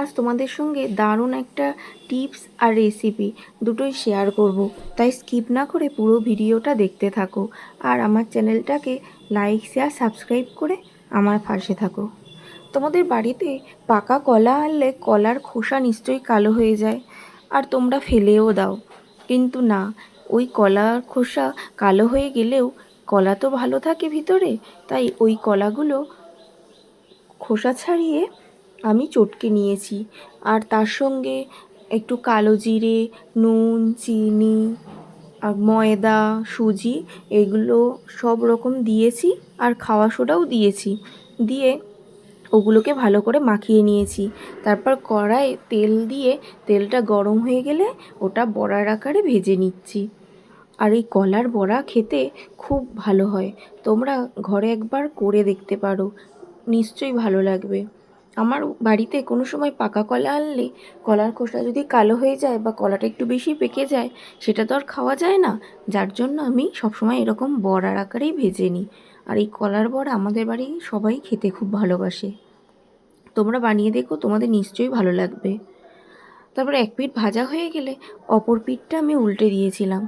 আজ তোমাদের সঙ্গে দারুণ একটা টিপস আর রেসিপি দুটোই শেয়ার করব। তাই স্কিপ না করে পুরো ভিডিওটা দেখতে থাকো আর আমার চ্যানেলটাকে লাইক শেয়ার সাবস্ক্রাইব করে আমার পাশে থাকো। তোমাদের বাড়িতে পাকা কলা আনলে কলার খোসা নিশ্চয়ই কালো হয়ে যায় আর তোমরা ফেলেও দাও। কিন্তু না, ওই কলার খোসা কালো হয়ে গেলেও কলা তো ভালো থাকে ভিতরে, তাই ওই কলাগুলো খোসা ছাড়িয়ে আমি চটকে নিয়েছি। আর তার সঙ্গে একটু কালো জিরে, নুন, চিনি, আর ময়দা, সুজি, এগুলো সব রকম দিয়েছি আর খাওয়া সোডাও দিয়েছি। দিয়ে ওগুলোকে ভালো করে মাখিয়ে নিয়েছি। তারপর কড়ায় তেল দিয়ে তেলটা গরম হয়ে গেলে ওটা বড়ার আকারে ভেজে নিচ্ছি। আর এই কলার বড়া খেতে খুব ভালো হয়। তোমরা ঘরে একবার করে দেখতে পারো। নিশ্চয়ই ভালো লাগবে। আমার বাড়িতে কোনো সময় পাকা কলা আনলে কলার খোসা যদি কালো হয়ে যায় বা কলাটা একটু বেশি পেকে যায়, সেটা তো আর খাওয়া যায় না। যার জন্য আমি সবসময় এরকম বড়ার আকারেই ভেজে নিই। আর এই কলার বড়া আমাদের বাড়ি সবাই খেতে খুব ভালোবাসে। তোমরা বানিয়ে দেখো, তোমাদের নিশ্চয়ই ভালো লাগবে। তারপরে এক পিঠ ভাজা হয়ে গেলে অপর পিঠটা আমি উল্টে দিয়েছিলাম।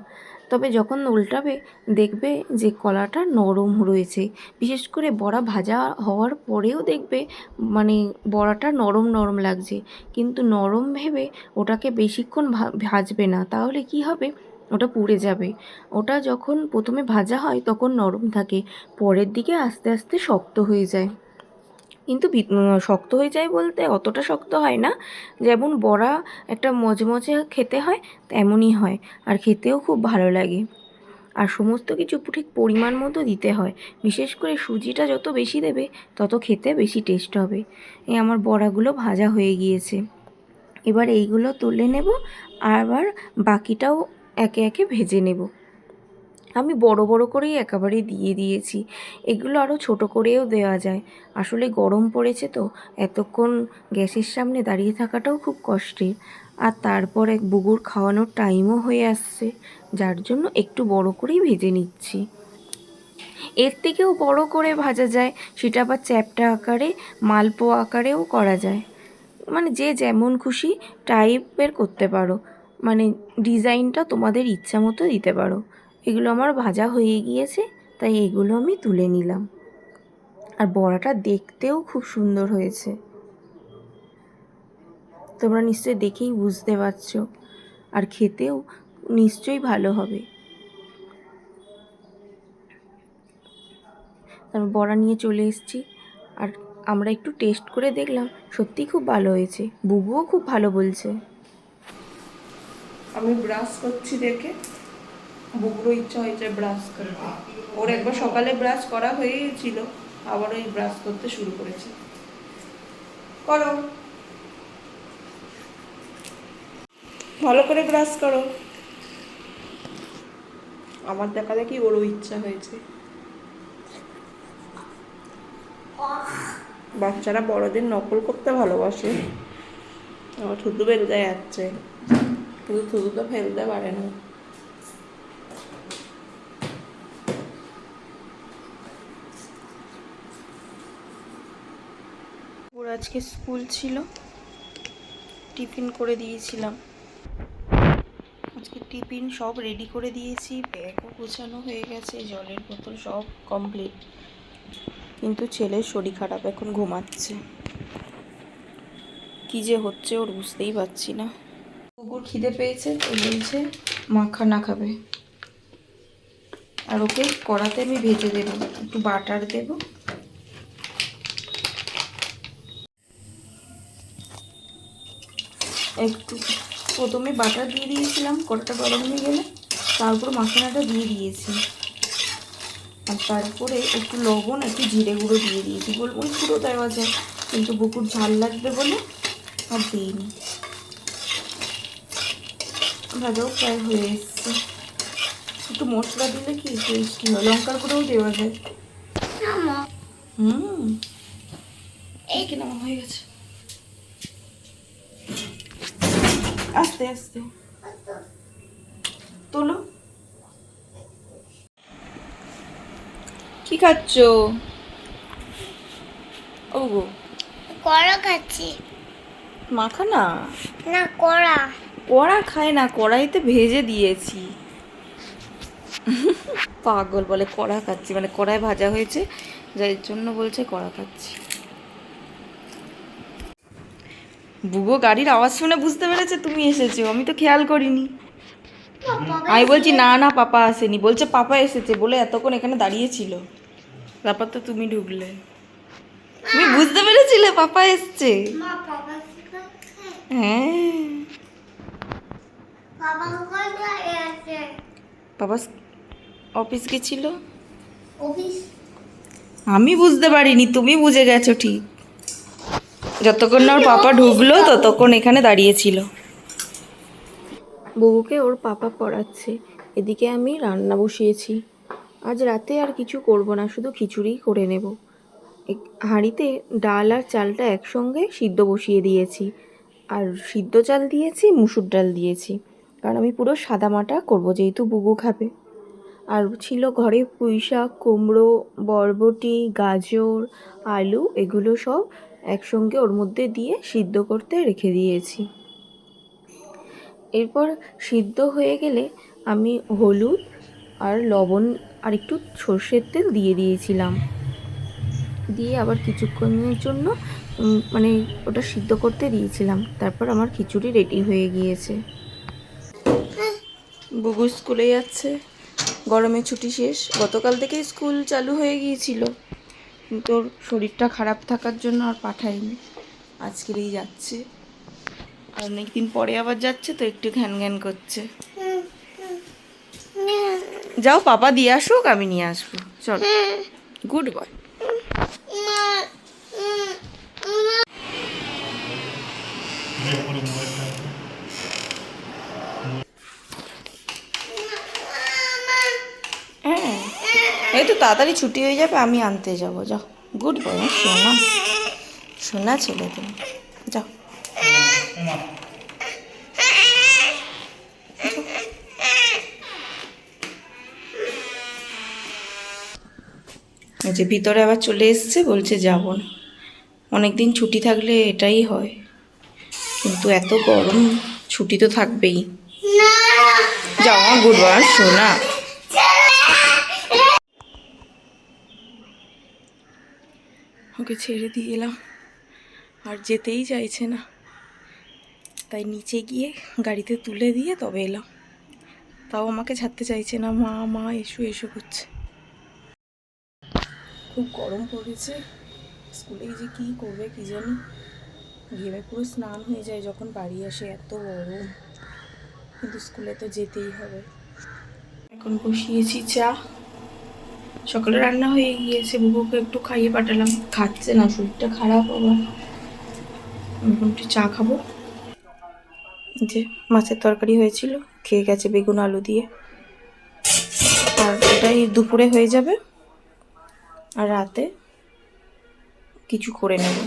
তবে যখন উল্টাবে, দেখবে যে কলাটা নরম রয়েছে। বিশেষ করে বড়া ভাজা হওয়ার পরেও দেখবে মানে বড়াটা নরম নরম লাগছে। কিন্তু নরম ভেবে ওটাকে বেশিক্ষণ ভাজবে না। তাহলে কি হবে? ওটা পুড়ে যাবে। ওটা যখন প্রথমে ভাজা হয়, তখন নরম থাকে। পরের দিকে আস্তে আস্তে শক্ত হয়ে যায়। কিন্তু শক্ত হয়ে যায় বলতে অতটা শক্ত হয় না। যেমন বড়া একটা মজমজে খেতে হয়, তেমনই হয়। আর খেতেও খুব ভালো লাগে। আর সমস্ত কিছু ঠিক পরিমাণ মতো দিতে হয়। বিশেষ করে সুজিটা যত বেশি দেবে, তত খেতে বেশি টেস্ট হবে। এই আমার বড়াগুলো ভাজা হয়ে গিয়েছে। এবার এইগুলো তুলে নেব, আবার বাকিটাও একে একে ভেজে নেব। আমি বড় বড় করেই একেবারে দিয়ে দিয়েছি। এগুলো আরও ছোট করেও দেওয়া যায়। আসলে গরম পড়েছে তো, এতক্ষণ গ্যাসের সামনে দাঁড়িয়ে থাকাটাও খুব কষ্টের। আর তারপর এক বুগুর খাওয়ানোর টাইমও হয়ে আসছে, যার জন্য একটু বড় করেই ভেজে নিচ্ছি। এর থেকেও বড় করে ভাজা যায়, সেটা আবার চ্যাপটা আকারে মালপোয়া আকারেও করা যায়। মানে যে যেমন খুশি টাইপের করতে পারো। মানে ডিজাইনটা তোমাদের ইচ্ছা মতো দিতে পারো। এগুলো আমার ভাজা হয়ে গিয়েছে, তাই এগুলো আমি তুলে নিলাম। আর বড়াটা দেখতেও খুব সুন্দর হয়েছে। তোমরা নিশ্চয়ই দেখেই বুঝতে পারছ, আর খেতেও নিশ্চয়ই ভালো হবে। তারপর বড়া নিয়ে চলে এসেছি, আর আমরা একটু টেস্ট করে দেখলাম, সত্যিই খুব ভালো হয়েছে। বুবুও খুব ভালো বলছে। আমি ব্রাশ করছি দেখে। বুকরো ইচ্ছা হয়েছে ব্রাশ করতে ওর একবার সকালে ব্রাশ করা হয়েছিল আবার ওই ব্রাশ করতে শুরু করেছে। করো। ভালো করে ব্রাশ করো। আমার দেখা দেখি ওরও ইচ্ছা হয়েছে। বাচ্চারা বড়দের নকল করতে ভালোবাসে। আমার থুতু বেলতে যাচ্ছে। কিন্তু থুতু তো ফেলতে পারে না। আজকে স্কুল ছিল। টিফিন করে দিয়েছিলাম। আজকে টিফিন সব রেডি করে দিয়েছি। ব্যাগও গোছানো হয়ে গেছে, জলের বোতল সব কমপ্লিট কিন্তু ছেলের শরীর খারাপ, এখন ঘুমাচ্ছে। কি যে হচ্ছে ওর বুঝতেই পারছি না। কুকুর খিদে পেয়েছে, তো বলছে মাখানা খাবে। আর ওকে কড়াতে আমি ভেজে দেবো, একটু বাটার দেবো। একটু প্রথমে বাটার দিয়ে দিয়েছিলাম কড়াটা গরম হয়ে গেলে তারপর মাখানাটা দিয়ে দিয়েছি। আর তারপরে একটু লবণ একটু জিরে গুঁড়ো দিয়ে দিয়েছি। গোলমরিচ গুঁড়ো দেওয়া যায় কিন্তু বুকুর ঝাল লাগবে বলে আর দিইনি। ভাজাও প্রায় হয়ে এসছে। একটু মশলা দিলে কি টেস্টি হয়? লঙ্কার গুঁড়োও দেওয়া যায়। হুম। এই কিনা হয়ে গেছে। আস্তে আস্তে। তোলো। কি খাচ্ছ? ও গো কলা খাচ্ছি। মাখা না না কড়া। কড়া খায় না কড়াইতে ভেজে দিয়েছি। পাগল বলে কড়া খাচ্ছি মানে কড়াই ভাজা হয়েছে যার জন্য বলছে কড়া খাচ্ছি। বুবো গাড়ির আওয়াজ শুনে বুঝতে পেরেছে তুমি এসেছ আমি তো খেয়াল করিনি। আমি বলছি না না পাপা আসেনি। বলছে পাপা এসেছে বলে এতক্ষণ এখানে দাঁড়িয়েছিল তারপর তো তুমি ঢুকলে। তুমি বুঝতে পেরেছিলে পাপা এসছে। হ্যাঁ। বাবা বাবা অফিস গেছিল? অফিস? আমি বুঝতে পারিনি তুমি বুঝে গেছো ঠিক। যতক্ষণ না ওর পাপা ঢুকলো ততক্ষণ এখানে দাঁড়িয়েছিল বুবুকে ওর পাপা পড়াচ্ছে। এদিকে আমি রান্না বসিয়েছি। আজ রাতে আর কিছু করব না শুধু খিচুড়িই করে নেব। এক- হাঁড়িতে ডাল আর চালটা একসঙ্গে সিদ্ধ বসিয়ে দিয়েছি। আর সিদ্ধ চাল দিয়েছি মুসুর ডাল দিয়েছি। কারণ আমি পুরো সাদামাটা করব যেহেতু বুবু খাবে। আর ছিল ঘরে পুঁই শাক কুমড়ো বরবটি গাজর আলু এগুলো সব একসঙ্গে ওর মধ্যে দিয়ে সিদ্ধ করতে রেখে দিয়েছি। এরপর সিদ্ধ হয়ে গেলে আমি হলুদ আর লবণ আর একটু সর্ষের তেল দিয়ে দিয়েছিলাম। দিয়ে আবার কিছুক্ষণের জন্য মানে ওটা সিদ্ধ করতে দিয়েছিলাম। তারপর আমার খিচুড়ি রেডি হয়ে গিয়েছে। বুবু স্কুলে যাচ্ছে। গরমের ছুটি শেষ। গতকাল থেকে স্কুল চালু হয়ে গিয়েছিল। ওর শরীরটা খারাপ থাকার জন্য আর পাঠাইনি। আজকেরই যাচ্ছে। অনেকদিন পরে আবার যাচ্ছে তো একটু ঘ্যান ঘ্যান করছে। যাও পাপা দিয়ে আসুক, আমি নিয়ে আসব। চল। Good boy. এই তো তাড়াতাড়ি ছুটি হয়ে যাবে, আমি আনতে যাব। যাও, গুড বয় সোনা। সোনা ছেলে তুমি যাও যে ভিতরে আবার চলে এসছে, বলছে যাব না। অনেক দিন ছুটি থাকলে এটাই হয়। কিন্তু এত গরম, ছুটি তো থাকবেই। যাও, গুড সোনা। ওকে ছেড়ে দিয়ে এলাম। আর যেতেই চাইছে না। তাই নিচে গিয়ে গাড়িতে তুলে দিয়ে তবে এলাম। তাও আমাকে ছাড়তে চাইছে না। মা মা, এসো এসো করছে। খুব গরম পড়েছে। স্কুলে যে কী করবে কি জানি। ঘেমে পুরো স্নান হয়ে যায় যখন বাড়ি আসে এত গরম। কিন্তু স্কুলে তো যেতেই হবে। এখন বসিয়েছি চা। সকালে রান্না হয়ে গিয়েছে বুবুকে একটু খাইয়ে পাঠালাম। খাচ্ছে না শরীরটা খারাপ আবার। এখন একটু চা খাব। যে মাছের তরকারি হয়েছিল খেয়ে গেছে বেগুন আলু দিয়ে। আর এটাই দুপুরে হয়ে যাবে আর রাতে কিছু করে নেব।